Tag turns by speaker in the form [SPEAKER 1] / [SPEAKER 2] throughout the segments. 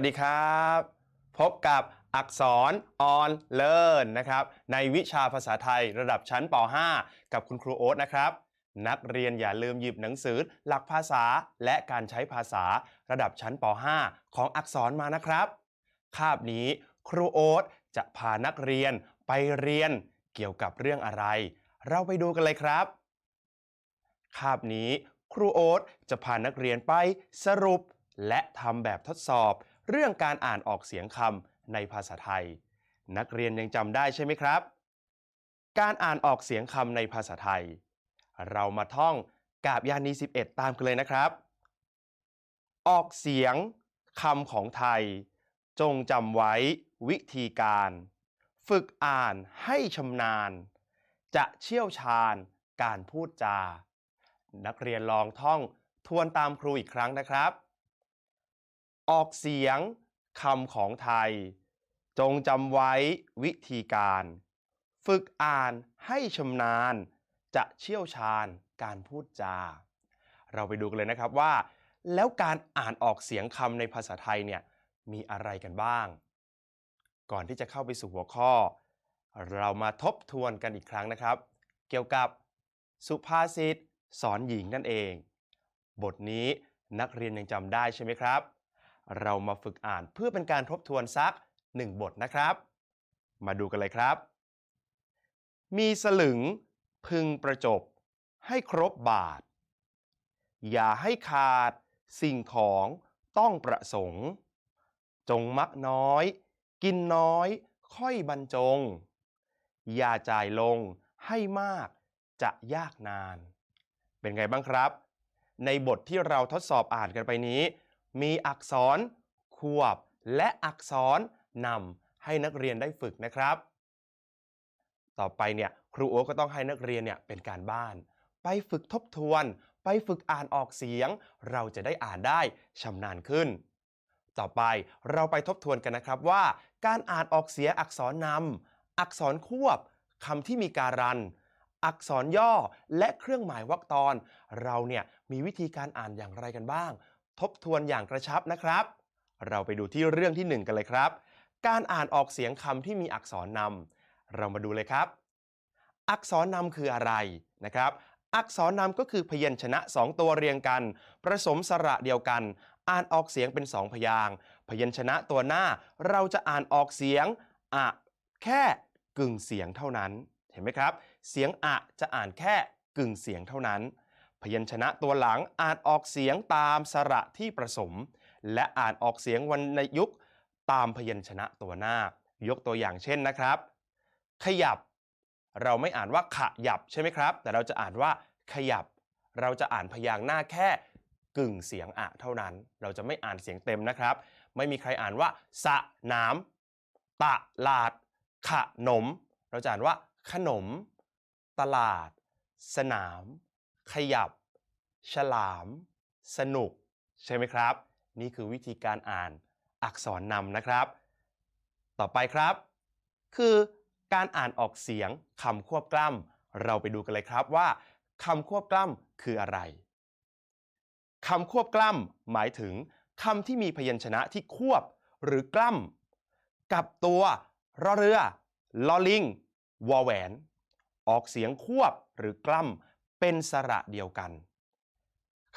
[SPEAKER 1] สวัสดีครับ พบกับอักษรออนเลินนะครับ ในวิชาภาษาไทยระดับชั้นป .5 กับคุณครูโอ๊ตนะครับ นักเรียนอย่าลืมหยิบหนังสือหลักภาษาและการใช้ภาษาระดับชั้นป .5 ของอักษรมานะครับ คาบนี้ครูโอ๊ตจะพานักเรียนไปเรียนเกี่ยวกับเรื่องอะไร เราไปดูกันเลยครับ คาบนี้ครูโอ๊ตจะพานักเรียนไปสรุปและทำแบบทดสอบ เรื่องการอ่านออกเสียงคำในภาษาไทย นักเรียนยังจำได้ใช่ไหมครับ การอ่านออกเสียงคำในภาษาไทย เรามาท่องกาบยานี 11 ตามกันเลยนะครับ ออกเสียงคำของไทย จงจำไว้วิธีการ ฝึกอ่านให้ชำนาญ จะเชี่ยวชาญการพูดจา นักเรียนลองท่องทวนตามครูอีกครั้งนะครับ ออกเสียงคำของไทย จงจำไว้วิธีการ ฝึกอ่านให้ชำนาญ จะเชี่ยวชาญการพูดจา เราไปดูกันเลยนะครับว่า แล้วการอ่านออกเสียงคำในภาษาไทยเนี่ยมีอะไรกันบ้าง ก่อนที่จะเข้าไปสู่หัวข้อ เรามาทบทวนกันอีกครั้งนะครับ เกี่ยวกับสุภาษิตสอนหญิงนั่นเอง บทนี้นักเรียนยังจำได้ใช่ไหมครับ เรามาฝึกอ่านเพื่อเป็นการทบทวนสักหนึ่งบทนะครับ มาดูกันเลยครับ มีสลึงพึงประจบให้ครบบาท อย่าให้ขาดสิ่งของต้องประสงค์ จงมักน้อย กินน้อย ค่อยบรรจง อย่าจ่ายลงให้มากจะยากนาน เป็นไงบ้างครับ ในบทที่เราทดสอบอ่านกันไปนี้ มีอักษรควบ และอักษรนำให้นักเรียนได้ฝึกนะครับ ต่อไปเนี่ยครูโอ๊ก็ต้องให้นักเรียนเนี่ยเป็นการบ้าน ไปฝึกทบทวน ไปฝึกอ่านออกเสียง เราจะได้อ่านได้ชำนาญขึ้น ต่อไปเราไปทบทวนกันนะครับว่า การอ่านออกเสียงอักษรนำอักษรควบคำที่มีการัน อักษรย่อและเครื่องหมายวรรคตอน เราเนี่ยมีวิธีการอ่านอย่างไรกันบ้าง ทบทวนอย่างกระชับนะครับ เราไปดูที่เรื่องที่หนึ่งกันเลยครับ การอ่านออกเสียงคำที่มีอักษรนำเรามาดูเลยครับ อักษรนำคืออะไรนะครับ อักษรนำก็คือพยัญชนะ 2 ตัวเรียงกันผสมสระเดียวกัน อ่านออกเสียงเป็น 2 พยางพยัญชนะตัวหน้าเราจะอ่านออกเสียงอะแค่กึ่งเสียงเท่านั้น เห็นไหมครับ เสียงอะจะอ่านแค่กึ่งเสียงเท่านั้น พยัญชนะตัวหลังอ่านออกเสียงตามสระที่ผสม และอ่านออกเสียงวรรณยุกต์ตามพยัญชนะตัวหน้า ยกตัวอย่างเช่นนะครับ ขยับ เราไม่อ่านว่าขยับใช่ไหมครับ แต่เราจะอ่านว่าขยับ เราจะอ่านพยางค์หน้าแค่กึ่งเสียงอะเท่านั้น เราจะไม่อ่านเสียงเต็มนะครับ ไม่มีใครอ่านว่า สะน้ำตะลาด ขนม เราจะอ่านว่าขนม ตลาด สนาม ขยับ ฉลาม สนุก ใช่ไหมครับ นี่คือวิธีการอ่านอักษรนำนะครับ ต่อไปครับ คือการอ่านออกเสียงคำควบกล้ำเราไปดูกันเลยครับว่าคำควบกล้ำคืออะไรคำควบกล้ำหมายถึงคำที่มีพยัญชนะที่ควบหรือกล้ำกับตัวรอเรือลอลิงวอแหวน ออกเสียงควบหรือกล้ำ เป็นสระเดียวกัน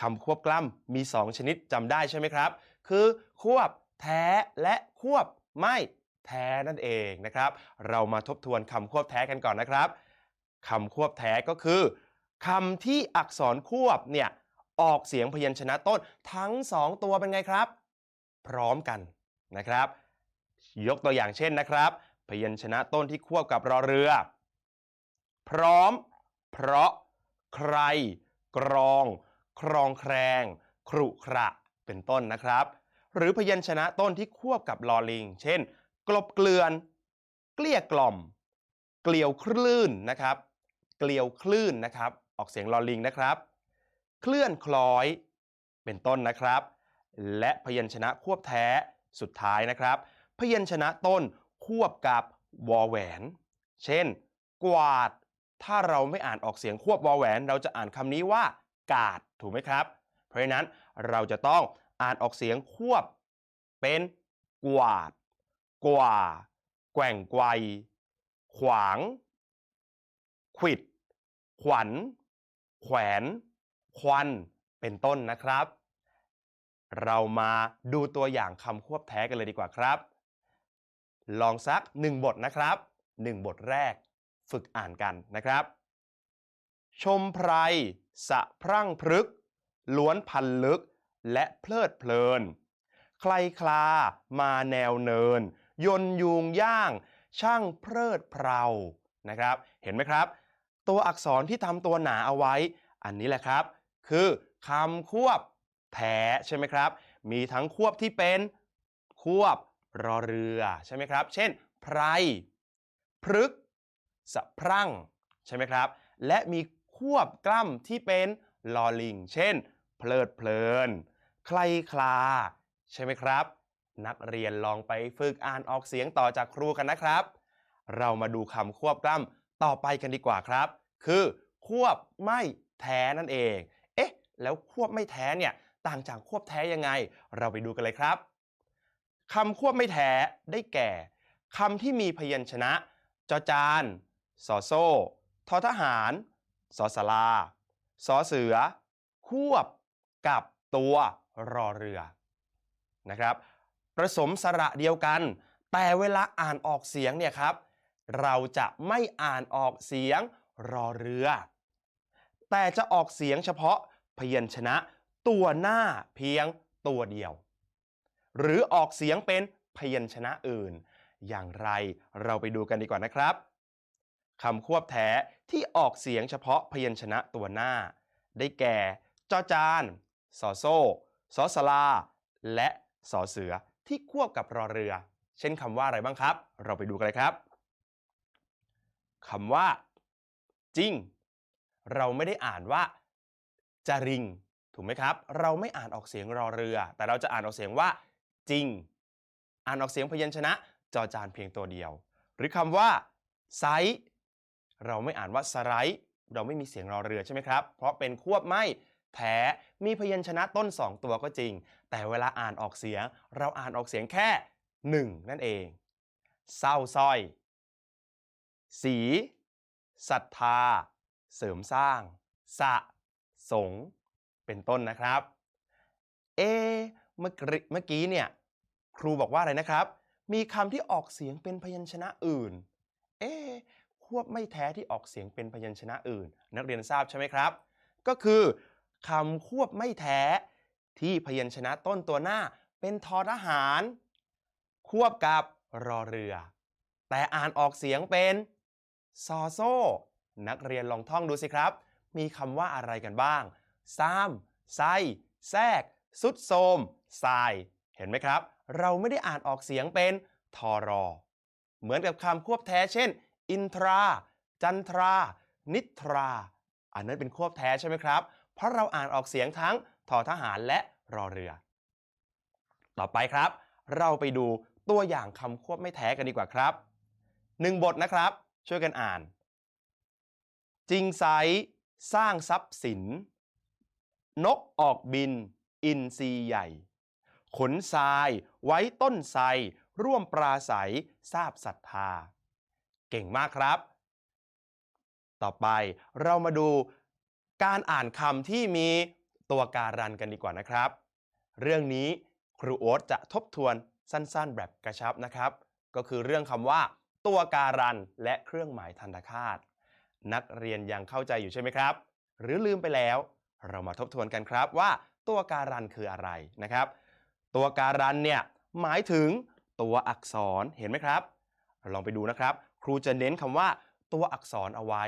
[SPEAKER 1] คำควบกล้ำมี 2 ชนิดจำได้ใช่ไหมครับ คือควบแท้และควบไม่แท้นั่นเองนะครับ เรามาทบทวนคำควบแท้กันก่อนนะครับคำควบแท้ก็คือคำที่อักษรควบเนี่ยออกเสียงพยัญชนะต้นทั้ง 2 ตัวเป็นไงครับ พร้อมกันนะครับ ยกตัวอย่างเช่นนะครับ พยัญชนะต้นที่ควบกับรอเรือ พร้อม เพราะ ใคร กรอง ครองแครงครุขระเป็นต้นนะครับ หรือพยัญชนะต้นที่ควบกับลอลิง เช่น กลบเกลือน เกลี้ยกล่อม เกลียวคลื่นนะครับ เกลียวคลื่นนะครับ ออกเสียงลอลิงนะครับ เคลื่อนคล้อย เป็นต้นนะครับ และพยัญชนะควบแท้สุดท้ายนะครับ พยัญชนะต้นควบกับวอแหวน เช่น กวาด ถ้าเราไม่อ่านออกเสียงควบวอแหวน เราจะอ่านคำนี้ว่ากาดถูกไหมครับ เพราะฉะนั้นเราจะต้องอ่านออกเสียงควบเป็นกวาด กว่า แกว่งไกว ขวาง ขิด ขวัญ แขวน ควัน เป็นต้นนะครับ เรามาดูตัวอย่างคำควบแท้กันเลยดีกว่าครับ ลองสักหนึ่งบทนะครับหนึ่งบทแรก ฝึกอ่านกันนะครับ ชมไพรสะพรั่งพรึก ล้วนพันลึกและเพลิดเพลิน ใครคลามาแนวเนิน ยนยูงย่าง ช่างเพลิดเพรานะครับ เห็นไหมครับ ตัวอักษรที่ทำตัวหนาเอาไว้ อันนี้แหละครับ คือคำควบแท้ใช่ไหมครับ มีทั้งควบที่เป็นควบรอเรือใช่ไหมครับ เช่น ไพรพฤก สะพรั่งใช่ไหมครับ และมีควบกล้ำที่เป็นลอลิง เช่น เพลิดเพลิน ใครคลา ใช่ไหมครับ นักเรียนลองไปฝึกอ่านออกเสียงต่อจากครูกันนะครับ เรามาดูคำควบกล้ำต่อไปกันดีกว่าครับ คือ ควบไม่แท้นั่นเอง เอ๊ะ แล้วควบไม่แท้เนี่ยต่างจากควบแท้ยังไง เราไปดูกันเลยครับคำควบไม่แท้ได้แก่คำที่มีพยัญชนะ จอจาน สอโซ่ทอทหาร สอสลา สอเสือ ควบกับตัวรอเรือนะครับผสมสระเดียวกัน แต่เวลาอ่านออกเสียงเนี่ยครับ เราจะไม่อ่านออกเสียงรอเรือ แต่จะออกเสียงเฉพาะพยัญชนะตัวหน้าเพียงตัวเดียว หรือออกเสียงเป็นพยัญชนะอื่น อย่างไรเราไปดูกันดีกว่านะครับ คำควบแท้ที่ออกเสียงเฉพาะพยัญชนะตัวหน้า ได้แก่จอจานสอโซ่สอสลา และสอเสือที่ควบกับรอเรือ เช่นคำว่าอะไรบ้างครับ เราไปดูกันเลยครับคำว่า จริง เราไม่ได้อ่านว่าจาริง ถูกไหมครับ เราไม่อ่านออกเสียงรอเรือ แต่เราจะอ่านออกเสียงว่า จริง อ่านออกเสียงพยัญชนะจอจานเพียงตัวเดียว หรือคำว่าไซส์ เราไม่อ่านว่าสไลด์เราไม่มีเสียงรอเรือใช่ไหมครับ เพราะเป็นควบไม่แท้มีพยัญชนะต้น 2 ตัวก็จริง แต่เวลาอ่านออกเสียง เราอ่านออกเสียงแค่ 1 นั่นเอง เศร้าส้อย สีศรัทธา เสริมสร้าง สะ สง เป็นต้นนะครับ เอ เมื่อกี้เมื่อกี้เนี่ย ครูบอกว่าอะไรนะครับ มีคำที่ออกเสียงเป็นพยัญชนะอื่น เอ วบไม่แท้ที่ออกเสียงเป็นพยัญชนะอื่น นักเรียนทราบใช่ไหมครับ ก็คือคำควบไม่แท้ที่พยัญชนะต้นตัวหน้าเป็นทอทหาร ควบกับรอเรือ แต่อ่านออกเสียงเป็นซอโซนักเรียนลองท่องดูสิครับ มีคำว่าอะไรกันบ้างซ้ำไส้แทรกสุดโทมทราย เห็นไหมครับ เราไม่ได้อ่านออกเสียงเป็นทอรอ เหมือนกับคำควบแท้เช่น อินทรา จันทรา นิทรา อันนั้นเป็นควบแท้ใช่ไหมครับ เพราะเราอ่านออกเสียงทั้งทอทหารและรอเรือ ต่อไปครับ เราไปดูตัวอย่างคำควบไม่แท้กันดีกว่าครับหนึ่งบทนะครับ ช่วยกันอ่าน จริงไซสร้างทรัพย์สิน นกออกบิน อินทรีใหญ่ ขนทรายไว้ต้นไทรร่วมปราศัยทราบศรัทธา เก่งมากครับ ต่อไปเรามาดูการอ่านคำที่มีตัวการันกันดีกว่านะครับ เรื่องนี้ครูโอ๊ตจะทบทวนสั้นๆ แบบกระชับนะครับ ก็คือเรื่องคำว่า ตัวการันและเครื่องหมายทันตคาต นักเรียนยังเข้าใจอยู่ใช่ไหมครับ หรือลืมไปแล้ว เรามาทบทวนกันครับว่า ตัวการันคืออะไรนะครับ ตัวการันเนี่ยหมายถึงตัวอักษรเห็นไหมครับ ลองไปดูนะครับ ครูจะเน้นคำว่า ตัวอักษรเอาไว้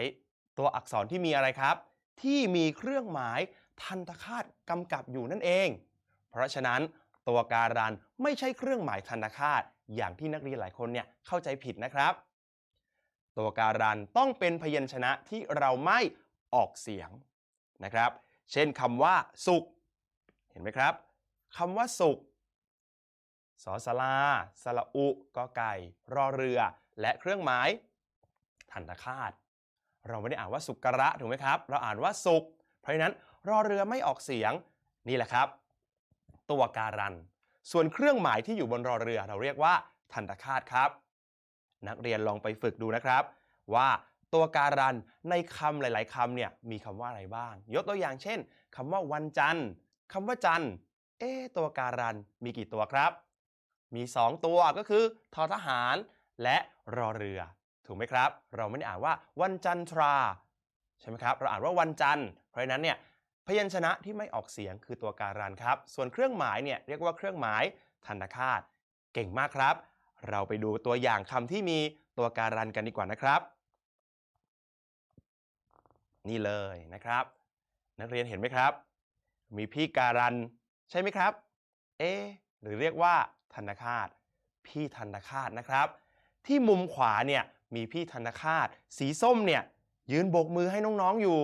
[SPEAKER 1] ตัวอักษรที่มีอะไรครับ ที่มีเครื่องหมายทันตคาตกำกับอยู่นั่นเอง เพราะฉะนั้นตัวการันไม่ใช่เครื่องหมายทันตคาตอย่างที่นักเรียนหลายคนเนี่ยเข้าใจผิดนะครับ ตัวการันต้องเป็นพยัญชนะที่เราไม่ออกเสียงนะครับ เช่นคำว่าสุข เห็นไหมครับคำว่าสุขสอสลาสระอุกอไก่ รอเรือ และเครื่องหมายทันตคาต เราไม่ได้อ่านว่าสุกระถูกไหมครับ เราอ่านว่าสุขเพราะฉะนั้นรอเรือไม่ออกเสียงนี่แหละครับ ตัวการัน ส่วนเครื่องหมายที่อยู่บนรอเรือเราเรียกว่าทันตคาตครับ นักเรียนลองไปฝึกดูนะครับ ว่าตัวการันในคำหลาย ๆคำเนี่ยมีคำว่าอะไรบ้าง ยกตัวอย่างเช่นคำว่าวันจันทร์คำว่าจันทร์เอ๊ตัวการันมีกี่ตัวครับ มี 2 ตัวก็คือทอทหาร และรอเรือ ถูกไหมครับ เราไม่ได้อ่านว่าวันจันทรา ใช่ไหมครับ เราอ่านว่าวันจันทร์เพราะฉะนั้นเนี่ยพยัญชนะที่ไม่ออกเสียงคือตัวการันครับ ส่วนเครื่องหมายเนี่ยเรียกว่าเครื่องหมายทันตคาตเก่งมากครับ เราไปดูตัวอย่างคำที่มีตัวการันกันดีกว่านะครับ นี่เลยนะครับ นักเรียนเห็นไหมครับ มีพี่การันใช่ไหมครับ เอ หรือเรียกว่าทันคาตพี่ทันคาตนะครับ ที่มุมขวาเนี่ยมีพี่ทันคาตสีส้มเนี่ยยืนโบกมือให้น้องๆอยู่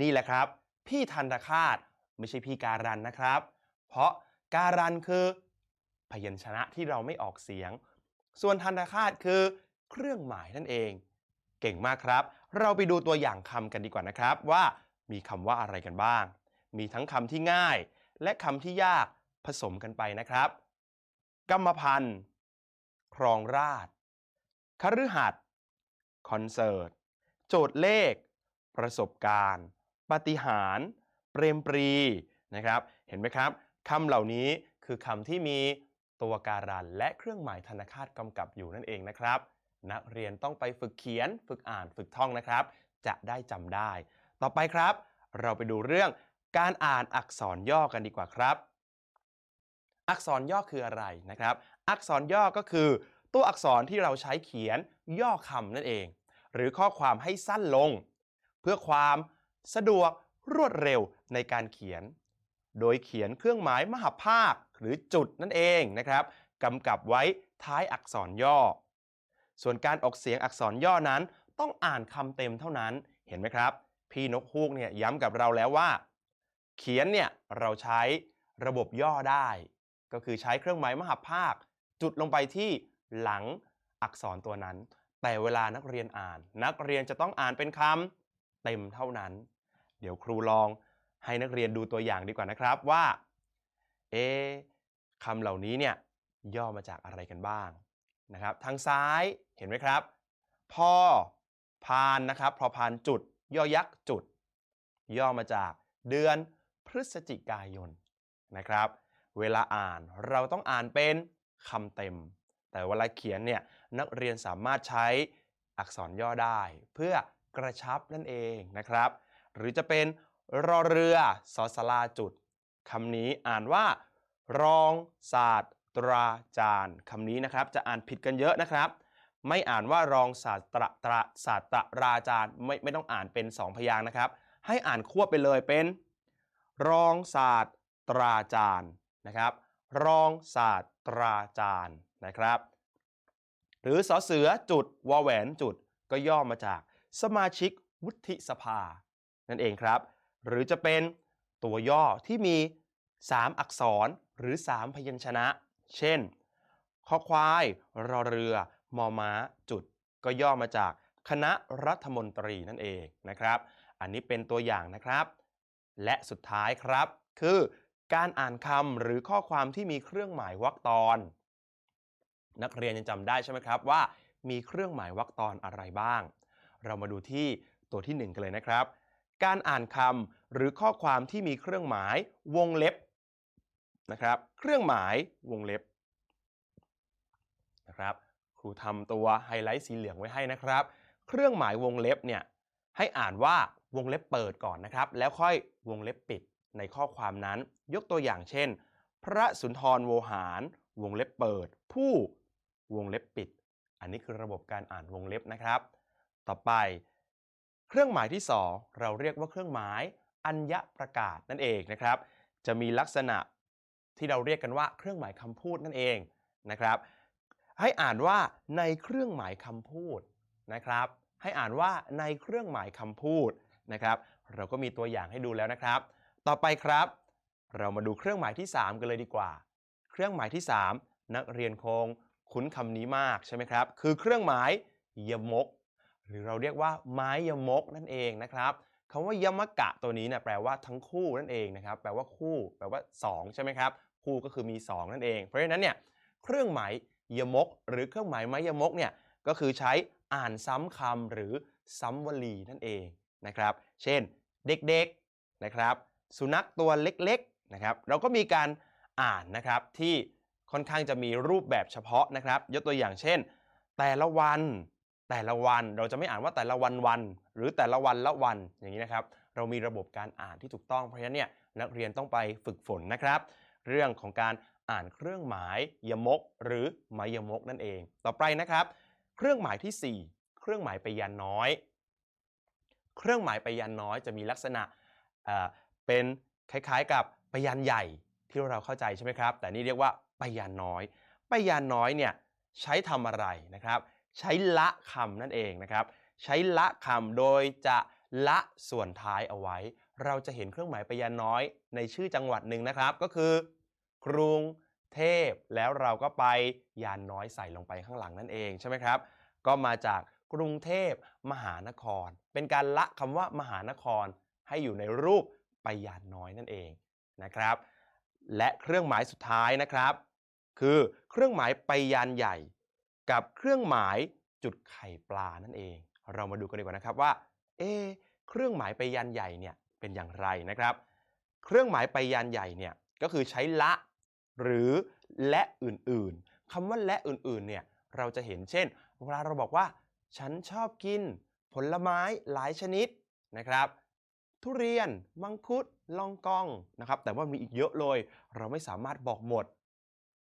[SPEAKER 1] นี่แหละครับ พี่ทันคาตไม่ใช่พี่การันนะครับ เพราะการันคือ พยัญชนะที่เราไม่ออกเสียง ส่วนทันคาตคือ เครื่องหมายนั่นเอง เก่งมากครับ เราไปดูตัวอย่างคำกันดีกว่านะครับ ว่ามีคำว่าอะไรกันบ้าง มีทั้งคำที่ง่าย และคำที่ยากผสมกันไปนะครับ กรรมพันธ์ครองราช คฤหัสถ์คอนเสิร์ต โจทย์เลข ประสบการณ์ ปฏิหาร เปรมปรีนะครับ เห็นไหมครับคำเหล่านี้คือคำที่มีตัวการันและเครื่องหมายธนคาตกำกับอยู่นั่นเองนะครับ นักเรียนต้องไปฝึกเขียน ฝึกอ่าน ฝึกท่องนะครับ จะได้จำได้ ต่อไปครับ เราไปดูเรื่องการอ่านอักษรย่อกันดีกว่าครับ อักษรย่อคืออะไรนะครับ อักษรย่อก็คือ ตัวอักษรที่เราใช้เขียนย่อคำนั่นเอง หรือข้อความให้สั้นลง เพื่อความสะดวกรวดเร็วในการเขียน โดยเขียนเครื่องหมายมหภาคหรือจุดนั่นเองนะครับกำกับไว้ท้ายอักษรย่อ ส่วนการออกเสียงอักษรย่อนั้น ต้องอ่านคำเต็มเท่านั้น เห็นไหมครับ พี่นกฮูกเนี่ยย้ำกับเราแล้วว่า เขียนเนี่ยเราใช้ระบบย่อได้ ก็คือใช้เครื่องหมายมหภาค จุดลงไปที่ หลังอักษรตัวนั้น แต่เวลานักเรียนอ่าน นักเรียนจะต้องอ่านเป็นคำเต็มเท่านั้น เดี๋ยวครูลองให้นักเรียนดูตัวอย่างดีกว่านะครับว่า เอะคำเหล่านี้เนี่ยย่อมาจากอะไรกันบ้างนะครับ ทางซ้ายเห็นไหมครับ พ่อพานนะครับ พอพานจุด ย่อยักษ์จุด ย่อมาจากเดือนพฤศจิกายนนะครับ เวลาอ่านเราต้องอ่านเป็นคำเต็ม แต่เวลาเขียนเนี่ยนักเรียนสามารถใช้อักษรย่อได้ เพื่อกระชับนั่นเองนะครับ หรือจะเป็นรอเรือสอสลาจุดคำนี้อ่านว่า รองศาสตราจารย์คำนี้นะครับ จะอ่านผิดกันเยอะนะครับ ไม่อ่านว่ารองศาสตราตราศาสตราจารย์ไม่ไม่ต้องอ่านเป็น2พยางค์นะครับ ให้อ่านควบไปเลยเป็น รองศาสตราจารย์นะครับ รองศาสตราจารย์ นะครับ หรือสอเสือจุดวอแหวนจุดก็ย่อมาจากสมาชิกวุฒิสภา นั่นเองครับ หรือจะเป็นตัวย่อที่มี 3 อักษรหรือ 3 พยัญชนะ เช่นคอควายรอเรือมอม้าจุด ก็ย่อมาจากคณะรัฐมนตรีนั่นเองนะครับ อันนี้เป็นตัวอย่างนะครับ และสุดท้ายครับ คือการอ่านคำหรือข้อความที่มีเครื่องหมายวรรคตอน นักเรียนยังจำได้ใช่ไหมครับว่ามีเครื่องหมายวรรคตอนอะไรบ้าง เรามาดูที่ตัวที่ 1 กันเลยนะครับ การอ่านคำหรือข้อความที่มีเครื่องหมายวงเล็บนะครับ เครื่องหมายวงเล็บนะครับ ครูทำตัวไฮไลท์สีเหลืองไว้ให้นะครับ เครื่องหมายวงเล็บเนี่ยให้อ่านว่าวงเล็บเปิดก่อนนะครับ แล้วค่อยวงเล็บปิดในข้อความนั้น ยกตัวอย่างเช่น พระสุนทรโวหาร วงเล็บเปิด ผู้ วงเล็บปิด อันนี้คือระบบการอ่านวงเล็บนะครับ ต่อไป เครื่องหมายที่ 2 เราเรียกว่าเครื่องหมาย อัญญประกาศนั่นเองนะครับ จะมีลักษณะที่เราเรียกกันว่าเครื่องหมายคำพูดนั่นเองนะครับ ให้อ่านว่าในเครื่องหมายคำพูดนะครับ ให้อ่านว่าในเครื่องหมายคำพูดนะครับ เราก็มีตัวอย่างให้ดูแล้วนะครับ ต่อไปครับ เรามาดูเครื่องหมายที่ 3 กันเลยดีกว่า เครื่องหมายที่ 3 นักเรียนคง คุ้นคำนี้มากใช่ไหมครับ คือเครื่องหมายยมก หรือเราเรียกว่าไม้ยมกนั่นเองนะครับคำว่ายมกะตัวนี้เนี่ยแปลว่าทั้งคู่นั่นเองนะครับ แปลว่าคู่ แปลว่า 2 ใช่ไหมครับ คู่ก็คือมี 2 นั่นเอง เพราะฉะนั้นเนี่ยเครื่องหมายยมก หรือเครื่องหมายไม้ยมกเนี่ยก็คือใช้อ่านซ้ำคำหรือซ้ำวลีนั่นเองนะครับ เช่นเด็กๆนะครับ สุนัขตัวเล็กๆนะครับ เราก็มีการอ่านนะครับที่ ค่อนข้างจะมีรูปแบบเฉพาะนะครับ ยกตัวอย่างเช่น แต่ละวัน แต่ละวันเราจะไม่อ่านว่าแต่ละวันวัน หรือแต่ละวันละวันอย่างนี้นะครับ เรามีระบบการอ่านที่ถูกต้องเพราะฉะนั้นเนี่ยนักเรียนต้องไปฝึกฝนนะครับ เรื่องของการอ่านเครื่องหมายยมก หรือไมยมกนั่นเอง ต่อไปนะครับ เครื่องหมายที่ 4 เครื่องหมายไปยันน้อย เครื่องหมายไปยันน้อยจะมีลักษณะเป็นคล้ายๆกับไปยันใหญ่ที่เราเข้าใจใช่ไหมครับ แต่นี่เรียกว่า ปยันน้อยไปยันน้อยเนี่ยใช้ทำอะไรนะครับ ใช้ละคำนั่นเองนะครับ ใช้ละคำโดยจะละส่วนท้ายเอาไว้ เราจะเห็นเครื่องหมายไปยันน้อยในชื่อจังหวัดหนึ่งนะครับ ก็คือกรุงเทพแล้วเราก็ไปยานน้อยใส่ลงไปข้างหลังนั่นเองใช่ไหมครับ ก็มาจากกรุงเทพมหานคร เป็นการละคำว่ามหานครให้อยู่ในรูปไปยานน้อยนั่นเองนะครับ และเครื่องหมายสุดท้ายนะครับ คือเครื่องหมายไปยานใหญ่ กับเครื่องหมายจุดไข่ปลานั่นเอง เรามาดูกันดีกว่านะครับว่า เอ เครื่องหมายไปยันใหญ่เนี่ยเป็นอย่างไรนะครับ เครื่องหมายไปยันใหญ่เนี่ยก็คือใช้ละ หรือและอื่นๆคำว่าและอื่นๆเนี่ยเราจะเห็นเช่น เวลาเราบอกว่า ฉันชอบกิน ผลไม้หลายชนิดนะครับ ทุเรียน มังคุด ล่องกล้องนะครับ แต่ว่ามีอีกเยอะเลย เราไม่สามารถบอกหมด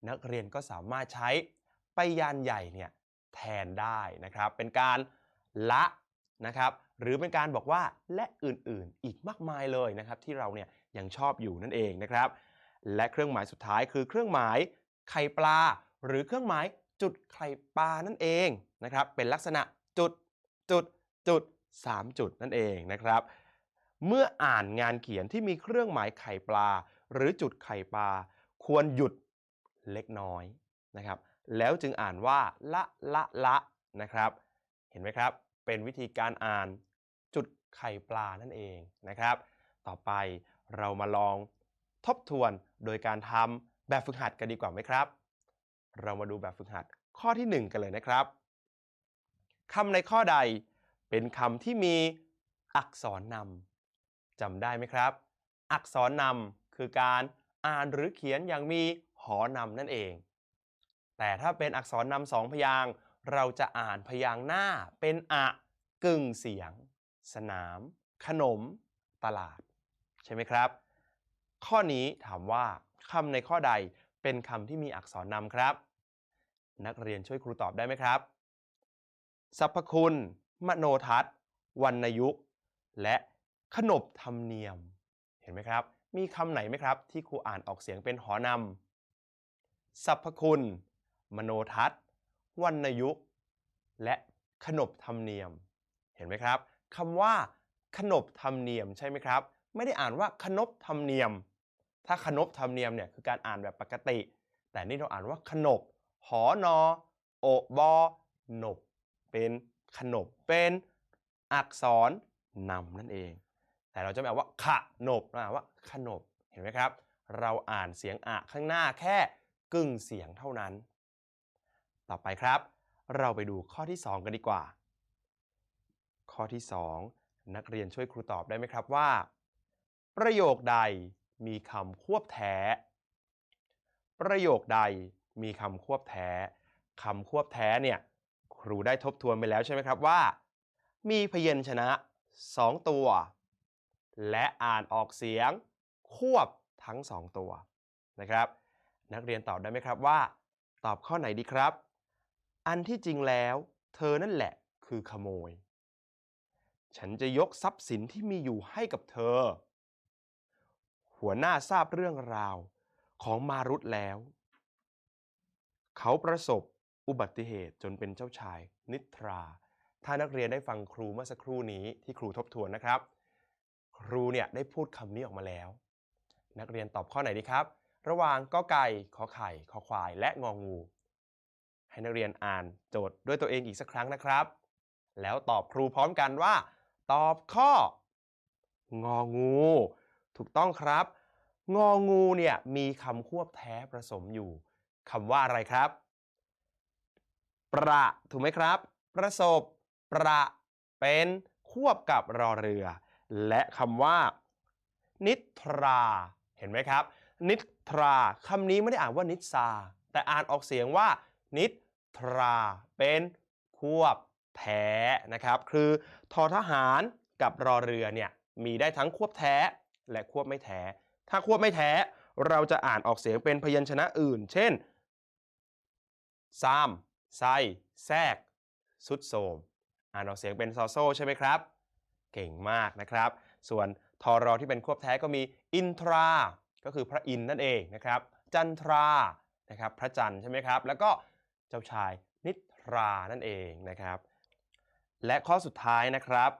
[SPEAKER 1] นักเรียนก็สามารถใช้ไปยานใหญ่เนี่ยแทนได้นะครับ เป็นการละนะครับ หรือเป็นการบอกว่าและอื่นๆ อีกมากมายเลยนะครับ ที่เราเนี่ยยังชอบอยู่นั่นเองนะครับ และเครื่องหมายสุดท้ายคือเครื่องหมายไข่ปลา หรือเครื่องหมายจุดไข่ปลานั่นเองนะครับ เป็นลักษณะจุดจุดจุดสามจุดนั่นเองนะครับ เมื่ออ่านงานเขียนที่มีเครื่องหมายไข่ปลา หรือจุดไข่ปลา ควรหยุดเล็กน้อยนะครับ แล้วจึงอ่านว่าละละละนะครับ เห็นไหมครับ เป็นวิธีการอ่านจุดไข่ปลานั่นเองนะครับ ต่อไปเรามาลองทบทวนโดยการทำแบบฝึกหัดกันดีกว่าไหมครับ เรามาดูแบบฝึกหัดข้อที่ 1 กันเลยนะครับคำในข้อใดเป็นคำที่มีอักษรนำ จำได้ไหมครับ อักษรนำคือการอ่านหรือเขียนอย่างมีหอนำนั่นเอง แต่ถ้าเป็นอักษรนำสองพยางเราจะอ่านพยางหน้าเป็นอะกึ่งเสียง สนาม ขนม ตลาด ใช่ไหมครับ ข้อนี้ถามว่าคำในข้อใดเป็นคำที่มีอักษรนำครับ นักเรียนช่วยครูตอบได้ไหมครับสรรพคุณ มโนทัศน์วรรณยุกต์และ ขนบธรรมเนียม เห็นไหมครับ มีคำไหนไหมครับ ที่ครูอ่านออกเสียงเป็นหอนำสรรพคุณ มโนทัศน์วรรณยุกต์และขนบธรรมเนียม เห็นไหมครับคำว่า ขนบธรรมเนียมใช่ไหมครับ ไม่ได้อ่านว่าขนบธรรมเนียม ถ้าขนบธรรมเนียมเนี่ยคือการอ่านแบบปกติ แต่นี่เราอ่านว่าขนบหอนอโอบอหนบ เป็นขนบเป็นอักษรนำนั่นเอง แต่เราจะไม่อ่าว่าขนบเราอ่านว่าขนบเห็นไหมครับ เราอ่านเสียงอะข้างหน้าแค่กึ่งเสียงเท่านั้น ต่อไปครับ เราไปดูข้อที่ 2 กันดีกว่า ข้อที่ 2 นักเรียนช่วยครูตอบได้ไหมครับว่า ประโยคใดมีคำควบแท้ ประโยคใดมีคำควบแท้คำควบแท้เนี่ยครูได้ทบทวนไปแล้วใช่ไหมครับว่า มีพยัญชนะ 2 ตัว และอ่านออกเสียงควบทั้ง 2 ตัวนะครับ นักเรียนตอบได้ไหมครับว่า ตอบข้อไหนดีครับ อันที่จริงแล้ว เธอนั่นแหละคือขโมย ฉันจะยกทรัพย์สินที่มีอยู่ให้กับเธอ หัวหน้าทราบเรื่องราวของมารุตแล้ว เขาประสบอุบัติเหตุจนเป็นเจ้าชายนิทรา ถ้านักเรียนได้ฟังครูเมื่อสักครู่นี้ที่ครูทบทวนนะครับ ครูเนี่ยได้พูดคำนี้ออกมาแล้ว นักเรียนตอบข้อไหนดีครับ ระหว่างกอไก่ขอไข่ขอควายและงองู ให้นักเรียนอ่านโจทย์ด้วยตัวเองอีกสักครั้งนะครับ แล้วตอบครูพร้อมกันว่า ตอบข้อ งองู ถูกต้องครับ งองูเนี่ยมีคำควบแท้ผสมอยู่คำว่าอะไรครับ ประถูกไหมครับ ประสบ ประเป็นควบกับรอเรือ และคำว่า นิทรา เห็นไหมครับ นิทราคำนี้ไม่ได้อ่านว่านิทราแต่อ่านออกเสียงว่า นิทรา เป็นควบแท้นะครับ คือทอทหารกับรอเรือเนี่ยมีได้ทั้งควบแท้และควบไม่แท้ ถ้าควบไม่แท้ เราจะอ่านออกเสียงเป็นพยัญชนะอื่น เช่นซามไซแทรกสุดโสมอ่านออกเสียงเป็นซอโซใช่ไหมครับ เก่งมากนะครับ ส่วนทอรอที่เป็นควบแท้ก็มีอินทรา ก็คือพระอินทร์นั่นเองนะครับ จันทรา นะครับ พระจันทร์ใช่ไหมครับ แล้วก็เจ้าชายนิทรานั่นเองนะครับ และข้อสุดท้ายนะครับ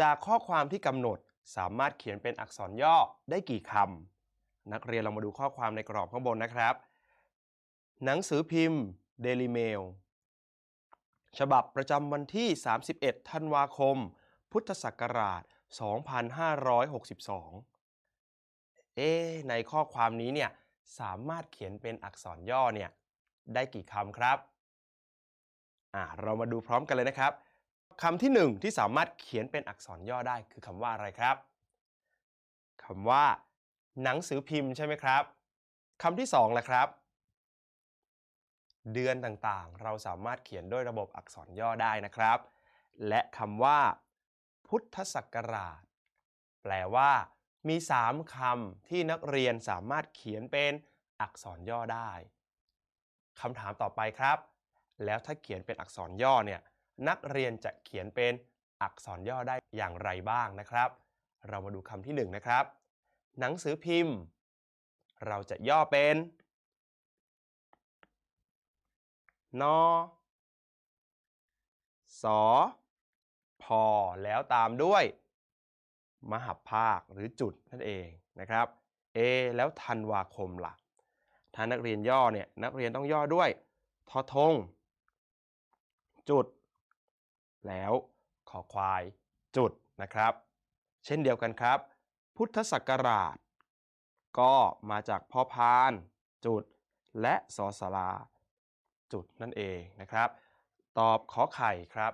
[SPEAKER 1] จากข้อความที่กำหนดสามารถเขียนเป็นอักษรย่อได้กี่คำนักเรียนลองมาดูข้อความในกรอบข้างบนนะครับ หนังสือพิมพ์ Daily Mail ฉบับประจำวันที่ 31 ธันวาคม พุทธศักราช 2562 เอ๊ในข้อความนี้เนี่ยสามารถเขียนเป็นอักษรย่อเนี่ยได้กี่คำครับ อ่าเรามาดูพร้อมกันเลยนะครับคำที่หนึ่งที่สามารถเขียนเป็นอักษรย่อได้คือคำว่าอะไรครับคำว่า หนังสือพิมพ์ใช่ไหมครับคำที่สองละครับ เดือนต่างๆ เราสามารถเขียนด้วยระบบอักษรย่อได้นะครับ และคำว่า พุทธศักราช แปลว่ามี 3คำที่นักเรียนสามารถเขียนเป็นอักษรย่อได้คำถามต่อไปครับ แล้วถ้าเขียนเป็นอักษรย่อเนี่ยนักเรียนจะเขียนเป็นอักษรย่อได้อย่างไรบ้างนะครับ เรามาดูคำที่1นนะครับ หนังสือพิมพ์ เราจะย่อเป็นนอสอ อแล้วตามด้วย มหัพภาคหรือจุดนั่นเองนะครับ เอ แล้วธันวาคมล่ะ ถ้านักเรียนย่อเนี่ยนักเรียนต้องย่อด้วยทอทง จุด แล้วขอควายจุดนะครับ เช่นเดียวกันครับ พุทธศักราช ก็มาจากพ่อพานจุด และสอสลาจุดนั่นเองนะครับ ตอบขอไข่ครับ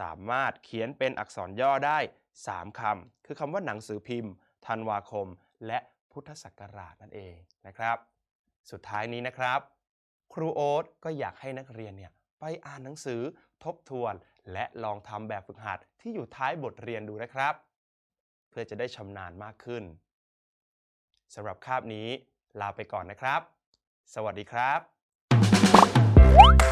[SPEAKER 1] สามารถเขียนเป็นอักษรย่อได้ 3คำคือคำว่าหนังสือพิมพ์ ธันวาคม และพุทธศักราชนั่นเองนะครับ สุดท้ายนี้นะครับ ครูโอ๊ตก็อยากให้นักเรียนเนี่ยไปอ่านหนังสือทบทวน และลองทำแบบฝึกหัดที่อยู่ท้ายบทเรียนดูนะครับ เพื่อจะได้ชำนาญมากขึ้นสำหรับคาบนี้ลาไปก่อนนะครับ สวัสดีครับ